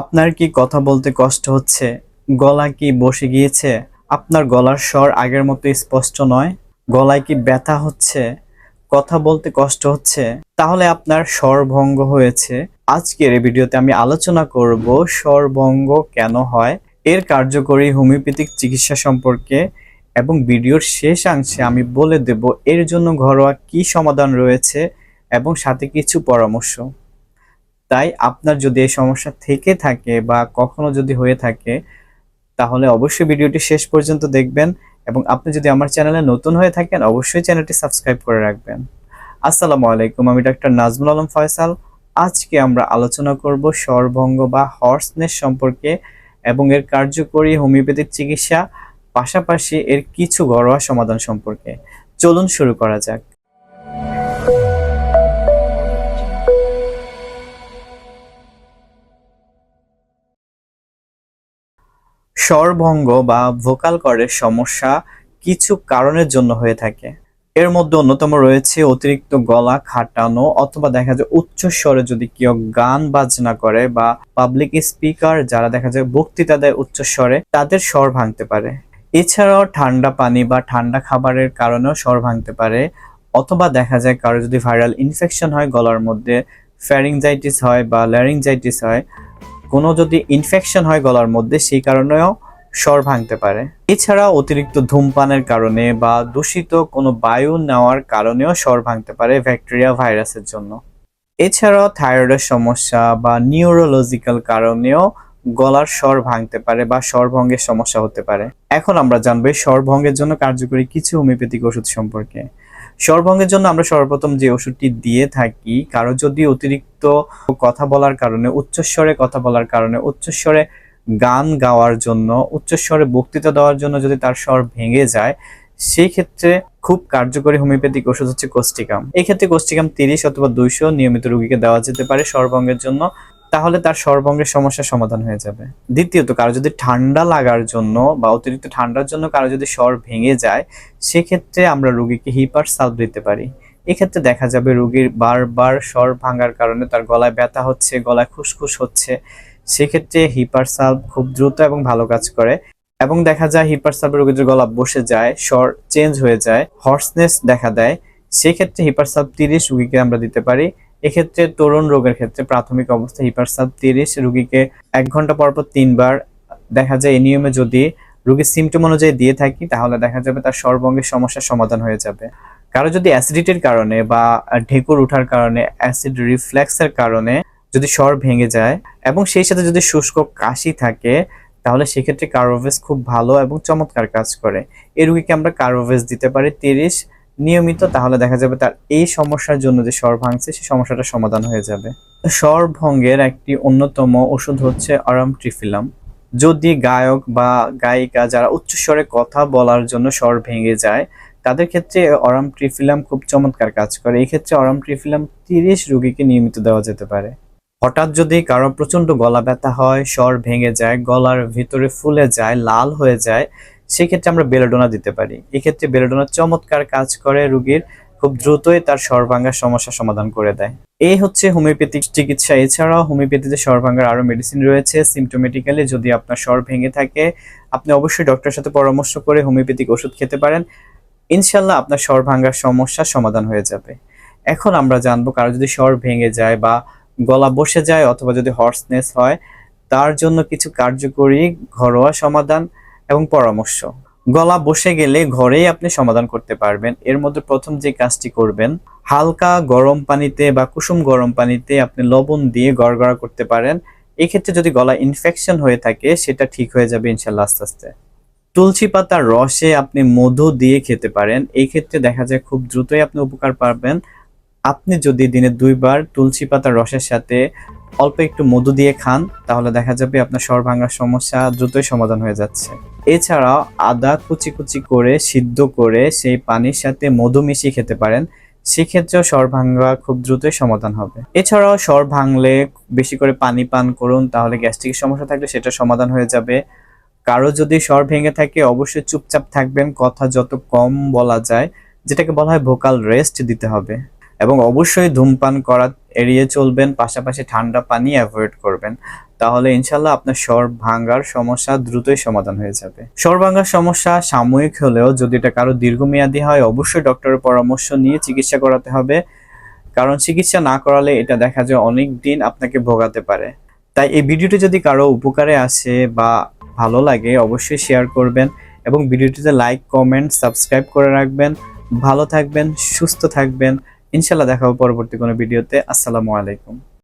আপনার কি কথা বলতে কষ্ট হচ্ছে? গলা কি বসে গিয়েছে? আপনার গলার স্বর আগের মতো স্পষ্ট নয়? গলায় কি ব্যথা হচ্ছে? কথা বলতে কষ্ট হচ্ছে? তাহলে আপনার স্বরভঙ্গ হয়েছে। আজকের এই ভিডিওতে আমি আলোচনা করব স্বরভঙ্গ কেন হয়, এর কার্যকরী হোমিওপ্যাথিক চিকিৎসা সম্পর্কে এবং ভিডিওর শেষাংশে আমি বলে দেব এর জন্য ঘরোয়া কি সমাধান রয়েছে এবং সাথে কিছু পরামর্শ। তাই আপনার যদি এই সমস্যা থেকে থাকে বা কখনো যদি হয়ে থাকে, তাহলে অবশ্যই ভিডিওটি শেষ পর্যন্ত দেখবেন এবং আপনি যদি আমার চ্যানেলে নতুন হয়ে থাকেন, অবশ্যই চ্যানেলটি সাবস্ক্রাইব করে রাখবেন। আসসালামু আলাইকুম, আমি ডাক্তার নাজমুল আলম ফয়সাল। আজকে আমরা আলোচনা করব স্বরভঙ্গ বা হর্সনেস সম্পর্কে এবং এর কার্যকরী হোমিওপ্যাথিক চিকিৎসা, পাশাপাশি এর কিছু ঘরোয়া সমাধান সম্পর্কে। চলুন শুরু করা যাক। স্বরভঙ্গ বা ভোকাল কর্ডের সমস্যা কিছু কারণের জন্য হয়ে থাকে। এর মধ্যে অন্যতম রয়েছে অতিরিক্ত গলা খাটানো অথবা দেখা যায় উচ্চ স্বরে যদি কেউ গান বাজনা করে বা পাবলিক স্পিকার যারা দেখা যায় বক্তৃতা দেয় উচ্চ স্বরে, তাদের স্বর ভাঙতে পারে। এছাড়াও ঠান্ডা পানি বা ঠান্ডা খাবারের কারণেও স্বর ভাঙতে পারে অথবা দেখা যায় কারও যদি ভাইরাল ইনফেকশন হয় গলার মধ্যে ফ্যারিংজাইটিস হয় বা ল্যারিংজাইটিস হয় কোনো যদি ইনফেকশন হয় গলার মধ্যে, সেই কারণেও স্বর ভাঙতে পারে। এছাড়া অতিরিক্ত ধূমপানের কারণে বা দূষিত কোনো বায়ু নেওয়ার কারণেও স্বর ভাঙতে পারে ব্যাকটেরিয়া ভাইরাসের জন্য। এছাড়াও থাইরয়েডের সমস্যা বা নিউরোলজিক্যাল কারণেও গলার স্বর ভাঙতে পারে বা স্বরভঙ্গের সমস্যা হতে পারে। এখন আমরা জানব স্বরভঙ্গের জন্য কার্যকরী কিছু হোমিওপ্যাথিক ওষুধ সম্পর্কে। স্বরভঙ্গের জন্য আমরা সর্বপ্রথম যে ওষুধটি দিয়ে থাকি, কারও যদি অতিরিক্ত কথা বলার কারণে উচ্চস্বরে কথা বলার কারণে উচ্চস্বরে গান গাওয়ার জন্য উচ্চস্বরে বক্তৃতা দেওয়ার জন্য যদি তার স্বর ভেঙে যায় সেই ক্ষেত্রে খুব কার্যকরী হোমিওপ্যাথিক ওষুধ হচ্ছে কোস্টিকাম এই ক্ষেত্রে কোস্টিকাম তিরিশ অথবা দুইশো নিয়মিত রোগীকে দেওয়া যেতে পারে স্বরভঙ্গের জন্য। তাহলে তার স্বরভঙ্গের সমস্যার সমাধান হয়ে যাবে। দ্বিতীয়ত, কারও যদি ঠান্ডা লাগার জন্য বা অতিরিক্ত ঠান্ডার জন্য কারও যদি স্বর ভেঙে যায়, সেক্ষেত্রে আমরা রোগীকে হিপার সালভ দিতে পারি। এক্ষেত্রে দেখা যাবে রোগীর বারবার স্বর ভাঙার কারণে তার গলায় ব্যথা হচ্ছে, গলায় খুসখুস হচ্ছে। সেক্ষেত্রে হিপার সালভ খুব দ্রুত এবং ভালো কাজ করে। এবং দেখা যায় হিপার সালভ রোগীদের গলা বসে যায়, স্বর চেঞ্জ হয়ে যায় হর্সনেস দেখা দেয়। সেক্ষেত্রে হিপার সালভ তিরিশ রুগীকে আমরা দিতে পারি। এক্ষেত্রে তরুণ রোগের ক্ষেত্রে প্রাথমিক অবস্থা হিপার সালভ তিরিশ, রুগীকে এক ঘণ্টা পর পর তিনবার, দেখা যায় এই নিয়মে যদি রোগীর সিমটম অনুযায়ী দিয়ে থাকি, তাহলে দেখা যাবে তার সর্বঙ্গের সমস্যার সমাধান হয়ে যাবে। কারও যদি অ্যাসিডিটির কারণে বা ঢেকুর ওঠার কারণে অ্যাসিড রিফ্লেক্সের কারণে যদি স্বর ভেঙে যায় এবং সেই সাথে যদি শুষ্ক কাশি থাকে, তাহলে সেক্ষেত্রে কার্বোভেস খুব ভালো এবং চমৎকার কাজ করে। এই রুগীকে আমরা কার্বোভেস দিতে পারি তিরিশ নিয়মিত, তাহলে দেখা যাবে তার এই সমস্যার জন্য যে স্বর ভাঙছে সেই সমস্যাটা সমাধান হয়ে যাবে। স্বর ভঙ্গের একটি অন্যতম ওষুধ হচ্ছে আরাম ট্রিফিলাম যদি গায়ক বা গায়িকা যারা উচ্চস্বরে কথা বলার জন্য স্বর ভেঙে যায়, তাদের ক্ষেত্রে অরাম ট্রিফিলাম খুব চমৎকার কাজ করে। এই ক্ষেত্রে অরাম ট্রিফিলাম তিরিশ রোগীকে নিয়মিত দেওয়া যেতে পারে। হঠাৎ যদি কারও প্রচণ্ড গলা ব্যথা হয়, স্বর ভেঙে যায়, গলার ভিতরে ফুলে যায়, লাল হয়ে যায় সেক্ষেত্রে আমরা বেলোডোনা দিতে পারি। এক্ষেত্রে বেলোডোনা চমৎকার কাজ করে রোগীর, খুব দ্রুতই তার স্বর ভাঙার সমস্যার সমাধান করে দেয়। এই হচ্ছে হোমিওপ্যাথিক চিকিৎসা। এছাড়াও হোমিওপ্যাথিতে সর্বাঙ্গার আরও মেডিসিন রয়েছে সিমটোমেটিক্যালি যদি আপনার স্বর ভেঙে থাকে, আপনি অবশ্যই ডক্টরের সাথে পরামর্শ করে হোমিওপ্যাথিক ওষুধ খেতে পারেন। ইনশাল্লাহ আপনার স্বর ভাঙার সমস্যার সমাধান হয়ে যাবে। এখন আমরা জানব কারও যদি স্বর ভেঙে যায় বা গলা বসে যায় অথবা যদি হর্সনেস হয়, তার জন্য কিছু কার্যকরী ঘরোয়া সমাধান। এবং পরামর্শ। গলা বসে গেলে ঘরেই আপনি সমাধান করতে পারবেন। এর মধ্যে প্রথম যে কাজটি করবেন, হালকা গরম পানিতে বা কুসুম গরম পানিতে আপনি লবণ দিয়ে গড়গড়া করতে পারেন। এক্ষেত্রে যদি গলা ইনফেকশন হয়ে থাকে, সেটা ঠিক হয়ে যাবে ইনশাল্লাহ আস্তে আস্তে। তুলসী পাতার রসে আপনি মধু দিয়ে খেতে পারেন। এই ক্ষেত্রে দেখা যায় খুব দ্রুতই আপনি উপকার পাবেন। আপনি যদি দিনে দুইবার তুলসী পাতার রসের সাথে অল্প একটু মধু দিয়ে খান, তাহলে দেখা যাবে আপনার স্বর ভাঙার সমস্যা দ্রুতই সমাধান হয়ে যাচ্ছে। এছাড়াও আদা কুচি কুচি করে সিদ্ধ করে সেই পানির সাথে মধু মিশিয়ে খেতে পারেন, সেক্ষেত্রেও স্বর ভাঙা খুব দ্রুতই সমাধান হবে। এছাড়াও স্বর ভাঙলে বেশি করে পানি পান করুন, তাহলে গ্যাস্ট্রিকের সমস্যা থাকলে সেটা সমাধান হয়ে যাবে। কারও যদি স্বর ভেঙে থাকে, অবশ্যই চুপচাপ থাকবেন, কথা যত কম বলা যায়, যেটাকে বলা হয় ভোকাল রেস্ট দিতে হবে। এবং অবশ্যই ধূমপান করা এড়িয়ে চলবেন, পাশাপাশি ঠান্ডা পানি অ্যাভয়েড করবেন। তাহলে ইনশাল্লাহ আপনার স্বর ভাঙার সমস্যা দ্রুতই সমাধান হয়ে যাবে। স্বর ভাঙার সমস্যা সাময়িক হলেও যদি এটা কারও দীর্ঘমেয়াদী হয়, অবশ্যই ডক্টরের পরামর্শ নিয়ে চিকিৎসা করাতে হবে। কারণ চিকিৎসা না করালে এটা দেখা যায় অনেক দিন আপনাকে ভোগাতে পারে। তাই এই ভিডিওটি যদি কারও উপকারে আসে বা ভালো লাগে, অবশ্যই শেয়ার করবেন এবং ভিডিওটিতে লাইক কমেন্ট সাবস্ক্রাইব করে রাখবেন। ভালো থাকবেন, সুস্থ থাকবেন। ইনশাল্লাহ দেখা হবে পরবর্তী কোনো ভিডিওতে। আসসালামু আলাইকুম।